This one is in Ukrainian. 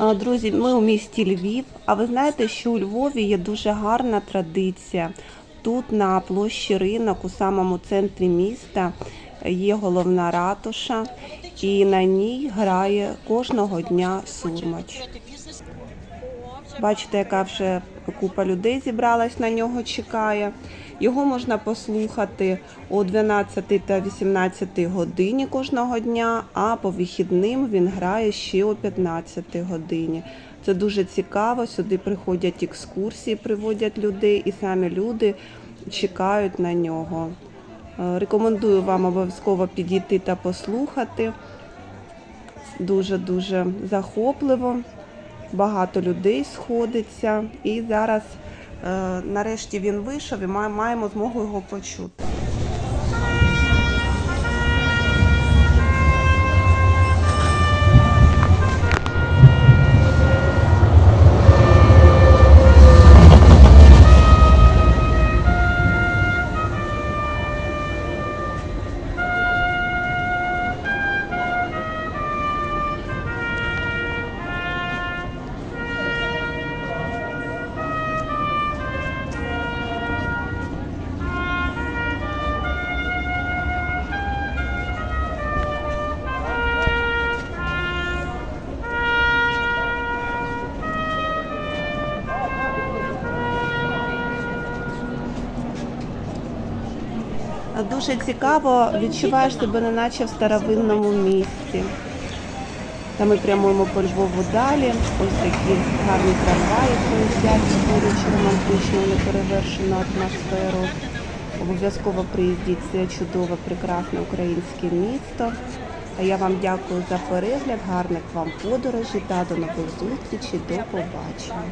Друзі, ми у місті Львів. А ви знаєте, що у Львові є дуже гарна традиція. Тут на площі ринок, у самому центрі міста, є головна ратуша, і на ній грає кожного дня сурмач. Бачите, яка вже купа людей зібралась на нього, чекає. Його можна послухати о 12 та 18 годині кожного дня, а по вихідним він грає ще о 15 годині. Це дуже цікаво. Сюди приходять екскурсії, приводять людей, і самі люди чекають на нього. Е, Рекомендую вам обов'язково підійти та послухати. Дуже дуже захопливо багато людей сходиться. І зараз е, нарешті він вийшов і ма- маємо змогу його почути. Дуже цікаво, відчуваєш себе неначе в старовинному місті. Та ми прямуємо по Львову далі. Ось такі гарні трамваї проїздять, створюючи романтичну неперевершену атмосферу. Обов'язково приїздіть це чудове, прекрасне українське місто. А я вам дякую за перегляд, гарних вам подорожей та до нових зустрічей. До побачення.